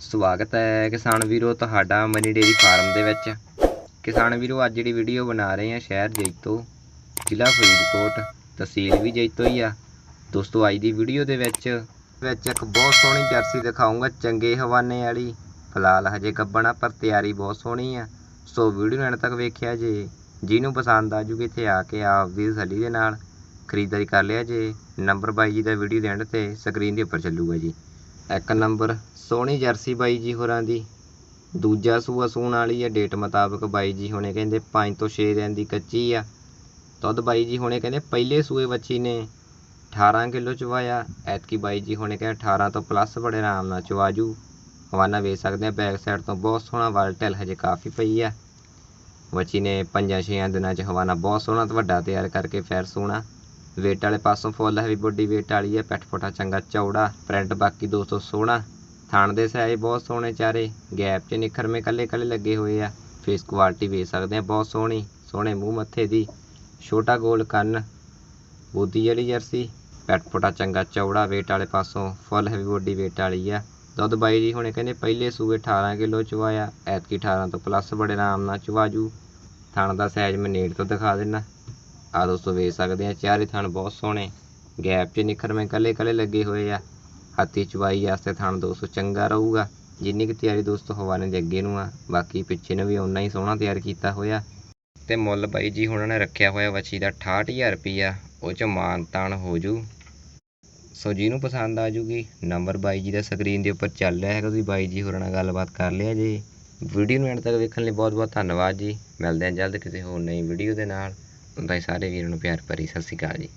ਸਵਾਗਤ ਹੈ ਕਿਸਾਨ ਵੀਰੋ, ਤੁਹਾਡਾ ਮਨੀ ਡੇਰੀ ਫਾਰਮ ਦੇ ਵਿੱਚ। ਕਿਸਾਨ ਵੀਰੋ, ਅੱਜ ਜਿਹੜੀ ਵੀਡੀਓ ਬਣਾ ਰਹੇ ਹਾਂ ਸ਼ਹਿਰ ਜੈਤੋ, ਜ਼ਿਲ੍ਹਾ ਫਰੀਦਕੋਟ, ਤਹਿਸੀਲ ਵੀ ਜੈਤੋ ਹੀ ਆ। ਦੋਸਤੋ, ਅੱਜ ਦੀ ਵੀਡੀਓ ਦੇ ਵਿੱਚ ਵਿੱਚ ਇੱਕ ਬਹੁਤ ਸੋਹਣੀ ਜਰਸੀ ਦਿਖਾਉਂਗਾ ਚੰਗੇ ਹਵਾਨੇ ਵਾਲੀ। ਫਿਲਹਾਲ ਹਜੇ ਗੱਬਣਾ, ਪਰ ਤਿਆਰੀ ਬਹੁਤ ਸੋਹਣੀ ਆ। ਸੋ ਵੀਡੀਓ ਐਂਡ ਤੱਕ ਵੇਖਿਆ ਜੇ। ਜਿਹਨੂੰ ਪਸੰਦ ਆ ਜੂਗੀ ਇੱਥੇ ਆ ਕੇ ਆਪਦੀ ਤਸੱਲੀ ਦੇ ਨਾਲ ਖਰੀਦਦਾਰੀ ਕਰ ਲਿਆ ਜੇ। ਨੰਬਰ ਬਾਈ ਜੀ ਦਾ ਵੀਡੀਓ ਦੇ ਐਂਡ ਤੇ ਸਕਰੀਨ ਦੇ ਉੱਪਰ ਚੱਲੂਗਾ ਜੀ। ਇੱਕ ਨੰਬਰ, ਸੋਹਣੀ ਜਰਸੀ ਬਾਈ ਜੀ ਹੋਰਾਂ ਦੀ। ਦੂਜਾ ਸੂਆ ਸੂਣ ਵਾਲੀ ਆ ਡੇਟ ਮੁਤਾਬਕ ਬਾਈ ਜੀ ਹੁਣੇ ਕਹਿੰਦੇ 5 ਤੋਂ 6 ਦਿਨ ਦੀ ਕੱਚੀ ਆ। ਦੁੱਧ ਬਾਈ ਜੀ ਹੁਣੇ ਕਹਿੰਦੇ ਪਹਿਲੇ ਸੂਏ ਬੱਚੀ ਨੇ 18 ਕਿਲੋ ਚਵਾਇਆ। ਐਤਕੀ ਬਾਈ ਜੀ ਹੁਣੇ ਕਹਿੰਦੇ 18 ਤੋਂ ਪਲੱਸ ਬੜੇ ਆਰਾਮ ਨਾਲ ਚਵਾਜੂ। ਹਵਾਨਾ ਵੇਚ ਸਕਦੇ ਆ ਬੈਕ ਸਾਈਡ ਤੋਂ ਬਹੁਤ ਸੋਹਣਾ ਵਲਟਲ ਹਜੇ ਕਾਫੀ ਪਈ ਆ। ਬੱਚੀ ਨੇ ਪੰਜਾਂ ਛੇਆਂ ਦਿਨਾਂ ਚ ਹਵਾਨਾ ਬਹੁਤ ਸੋਹਣਾ ਤੇ ਵੱਡਾ ਤਿਆਰ ਕਰਕੇ ਫੇਰ ਸੋਹਣਾ ਵੇਟ ਵਾਲੇ ਪਾਸੋਂ ਫੁੱਲ ਹੈਵੀ ਬੋਡੀ ਵੇਟ ਵਾਲੀ ਹੈ, ਪਿੱਠ ਪੁੱਠਾ ਚੰਗਾ ਚੌੜਾ ਪ੍ਰਿੰਟ ਬਾਕੀ 200 ਸੋਹਣਾ ਥਣ ਦੇ ਸਾਈਜ਼ ਬਹੁਤ ਸੋਹਣੇ ਚਾਰੇ ਗੈਪ 'ਚ ਨਿਖਰਵੇਂ ਕੱਲੇ ਕੱਲੇ ਲੱਗੇ ਹੋਏ ਆ। ਫੇਸ ਕੁਆਲਿਟੀ ਵੇਖ ਸਕਦੇ ਆ, ਬਹੁਤ ਸੋਹਣੀ, ਸੋਹਣੇ ਮੂੰਹ ਮੱਥੇ ਦੀ, ਛੋਟਾ ਗੋਲ ਕੰਨ, ਬੋਦੀ ਜਿਹੜੀ ਜਰਸੀ ਪੈਟ ਪੁੱਠਾ ਚੰਗਾ ਚੌੜਾ ਵੇਟ ਵਾਲੇ ਪਾਸੋਂ ਫੁੱਲ ਹੈਵੀ ਬੋਡੀ ਵੇਟ ਵਾਲੀ ਆ। ਦੁੱਧ ਬਾਈ ਜੀ ਹੁਣੇ ਕਹਿੰਦੇ ਪਹਿਲੇ ਸੂਏ 18 ਕਿਲੋ ਚਵਾਇਆ, ਐਤਕੀ 18 ਤੋਂ ਪਲੱਸ ਬੜੇ ਆਰਾਮ ਨਾਲ ਚਵਾਜੂ ਥਣ ਦਾ ਸਾਈਜ਼ ਮੈਂ ਨੇੜ ਤੋਂ ਦਿਖਾ ਦਿੰਨਾ। ਆ ਦੋਸਤੋ ਵੇਖ ਸਕਦੇ ਆ ਚਾਰੇ ਥਣ ਬਹੁਤ ਸੋਹਣੇ। ਗੈਪ 'ਚ ਨਿਖਰਵੇਂ ਕੱਲੇ ਕੱਲੇ ਲੱਗੇ ਹੋਏ ਆ। ਹਾਥੀ ਚਵਾਈ ਵਾਸਤੇ ਥਣ ਦੋਸਤੋ ਚੰਗਾ ਰਹੂਗਾ। ਜਿੰਨੀ ਕੁ ਤਿਆਰੀ ਦੋਸਤੋ ਹਵਾਨੇ ਦੇ ਅੱਗੇ ਨੂੰ ਆ। ਬਾਕੀ ਪਿੱਛੇ ਨੂੰ ਵੀ ਓਨਾ ਹੀ ਸੋਹਣਾ ਤਿਆਰ ਕੀਤਾ ਹੋਇਆ। ਤੇ ਮੁੱਲ ਬਾਈ ਜੀ ਹੁਣਾਂ ਨੇ ਰੱਖਿਆ ਹੋਇਆ ਵੱਛੀ ਦਾ 68000 ਰੁਪਈਆ। ਉਹ ਚ ਮਾਨ ਤਾਨ ਹੋ ਜੂ। ਸੋ ਜਿਹਨੂੰ ਪਸੰਦ ਆ ਜੂਗੀ, ਨੰਬਰ ਬਾਈ ਜੀ ਦਾ ਸਕਰੀਨ ਦੇ ਉੱਪਰ ਚੱਲ ਰਿਹਾ ਹੈਗਾ। ਤੁਸੀਂ ਬਾਈ ਜੀ ਹੋਰਾਂ ਨਾਲ ਗੱਲਬਾਤ ਕਰ ਲਿਆ ਜੀ। ਵੀਡੀਓ ਨੂੰ ਐਂਡ ਤੱਕ ਵੇਖਣ ਲਈ ਬਹੁਤ ਬਹੁਤ ਧੰਨਵਾਦ ਜੀ। ਮਿਲਦੇ ਹਾਂ ਜਲਦ ਕਿਸੇ ਹੋਰ ਨਈ ਵੀਡੀਓ ਦੇ ਨਾਲ। ਤਾਂ ਸਾਰੇ ਵੀਰਾਂ ਨੂੰ ਪਿਆਰ ਭਰੀ ਸਤਿ ਸ਼੍ਰੀ ਅਕਾਲ ਜੀ